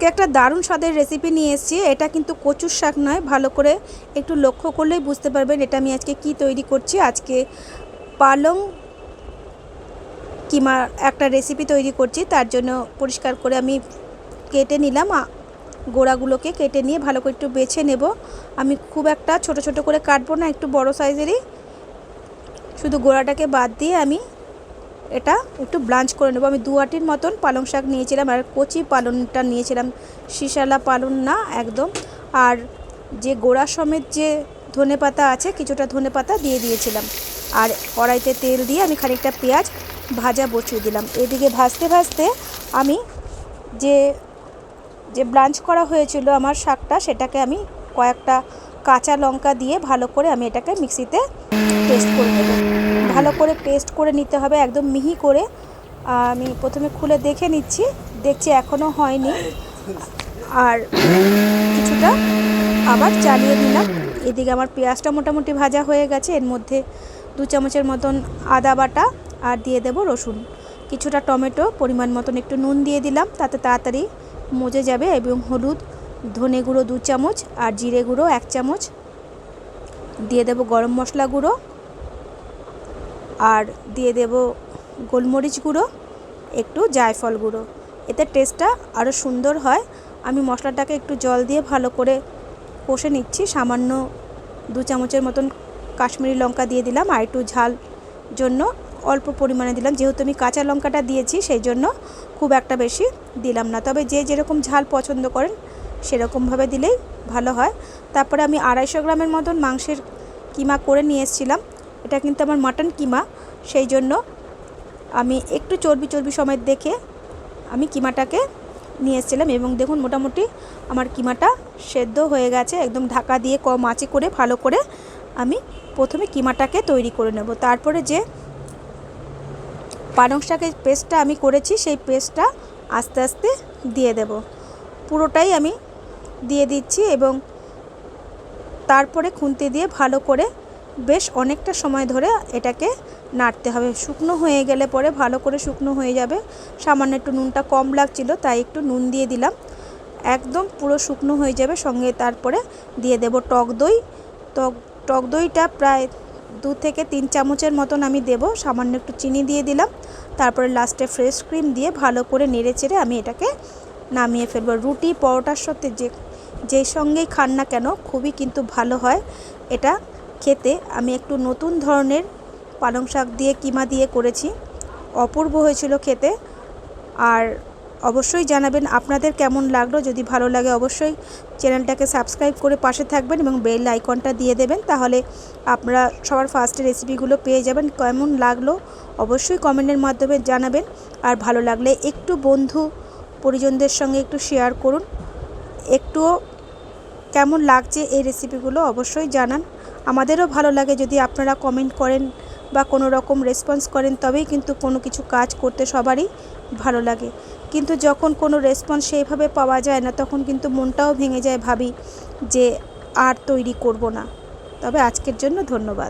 আজকে একটা দারুণ স্বাদের রেসিপি নিয়ে এসেছি। এটা কিন্তু কচুর শাক নয়, ভালো করে একটু লক্ষ্য করলেই বুঝতে পারবেন এটা আমি আজকে কি তৈরি করছি। আজকে পালং কিমা একটা রেসিপি তৈরি করছি, তার জন্য পরিষ্কার করে আমি কেটে নিলাম। গোড়াগুলোকে কেটে নিয়ে ভালো করে একটু বেছে নেব। আমি খুব একটা ছোট ছোট করে কাটবো না, একটু বড় সাইজেরই শুধু গোড়াটাকে বাদ দিয়ে আমি এটা একটু ব্লাঞ্চ করে নেব। আমি দু আটির মতন পালং শাক নিয়েছিলাম আর কচি পালনটা নিয়েছিলাম। শিশালা পালন না, একদম। আর যে গোড়া সমেত যে ধনে পাতা আছে, কিছুটা ধনে পাতা দিয়ে দিয়েছিলাম। আর কড়াইতে তেল দিয়ে আমি খানিকটা পেঁয়াজ ভাজা বসিয়ে দিলাম। এদিকে ভাজতে ভাজতে আমি যে যে ব্লাঞ্চ করা হয়েছিল আমার শাকটা, সেটাকে আমি কয়েকটা কাঁচা লঙ্কা দিয়ে ভালো করে আমি এটাকে মিক্সিতে পেস্ট করে নেব। ভালো করে পেস্ট করে নিতে হবে একদম মিহি করে। আমি প্রথমে খুলে দেখে নিচ্ছি, দেখছি এখনও হয়নি। আর কিছুটা আবার চালিয়ে দিলাম। এদিকে আমার পেঁয়াজটা মোটামুটি ভাজা হয়ে গেছে। এর মধ্যে দু চামচের মতন আদা বাটা আর দিয়ে দেব রসুন। কিছুটা টমেটো, পরিমাণ মতন একটু নুন দিয়ে দিলাম। তাতে তাড়াতাড়ি মজে যাবে এবং হলুদ ধনে গুঁড়ো দু চামচ আর জিরে গুঁড়ো এক চামচ। দিয়ে দেব গরম মশলা গুঁড়ো। আর দিয়ে দেব গোলমরিচ গুঁড়ো, একটু জায়ফল গুঁড়ো। এতে টেস্টটা আরও সুন্দর হয়। আমি মশলাটাকে একটু জল দিয়ে ভালো করে কষে নিচ্ছি। সামান্য দু চামচের মতন কাশ্মীরি লঙ্কা দিয়ে দিলাম। আর একটু ঝাল জন্য অল্প পরিমাণে দিলাম। যেহেতু আমি কাঁচা লঙ্কাটা দিয়েছি, সেই জন্য খুব একটা বেশি দিলাম না। তবে যে যেরকম ঝাল পছন্দ করেন সেরকমভাবে দিলেই ভালো হয়। তারপরে আমি আড়াইশো গ্রামের মতন মাংসের কিমা করে নিয়ে এসেছিলাম। এটা কিন্তু আমার মাটন কিমা, সেই জন্য আমি একটু চর্বি চর্বি সমেত দেখে আমি কিমাটাকে নিয়ে এসেছিলাম এবং দেখুন মোটামুটি আমার কিমাটা সেদ্ধ হয়ে গেছে, একদম ঢাকা দিয়ে কম আঁচে করে, ভালো করে আমি প্রথমে কিমাটাকে তৈরি করে নেব। তারপরে যে পালং শাকের পেস্টটা আমি করেছি, সেই পেস্টটা আস্তে আস্তে দিয়ে দেব। পুরোটাই আমি দিয়ে দিচ্ছি এবং তারপরে খুন্তি দিয়ে ভালো করে বেশ অনেকটা সময় ধরে এটাকে নাড়তে হবে। শুকনো হয়ে গেলে পরে ভালো করে শুকনো হয়ে যাবে। সামান্য একটু নুনটা কম লাগছিল, তাই একটু নুন দিয়ে দিলাম। একদম পুরো শুকনো হয়ে যাবে, সঙ্গে তারপরে দিয়ে দেব টক দই। টক টক দইটা প্রায় দু থেকে তিন চামচের মতন আমি দেব। সামান্য একটু চিনি দিয়ে দিলাম। তারপরে লাস্টে ফ্রেশ ক্রিম দিয়ে ভালো করে নেড়ে চেড়ে আমি এটাকে নামিয়ে ফেলব। রুটি, পরোটার সাথে যে যেই সঙ্গেই খান না কেন, খুবই কিন্তু ভালো হয় এটা খেতে। আমি একটু নতুন ধরনের পালং শাক দিয়ে কিমা দিয়ে করেছি। অপূর্ব হয়েছিল খেতে। আর অবশ্যই জানাবেন আপনাদের কেমন লাগল। যদি ভালো লাগে অবশ্যই চ্যানেলটাকে সাবস্ক্রাইব করে পাশে থাকবেন এবং বেল আইকনটা দিয়ে দেবেন। তাহলে আপনারা সবার ফার্স্টে রেসিপিগুলো পেয়ে যাবেন। কেমন লাগল অবশ্যই কমেন্টের মাধ্যমে জানাবেন। আর ভালো লাগলে একটু বন্ধু পরিজনদের সঙ্গে একটু শেয়ার করুন। একটুও কেমন লাগছে এই রেসিপিগুলো অবশ্যই জানান। আমাদেরও ভালো লাগে যদি আপনারা কমেন্ট করেন বা কোনো রকম রেসপন্স করেন, তবেই কিন্তু কোনো কিছু কাজ করতে সবারই ভালো লাগে। কিন্তু যখন কোনো রেসপন্স সেইভাবে পাওয়া যায় না, তখন কিন্তু মনটাও ভেঙে যায় ভাবি যে আর তৈরি করব না। তবে আজকের জন্য ধন্যবাদ।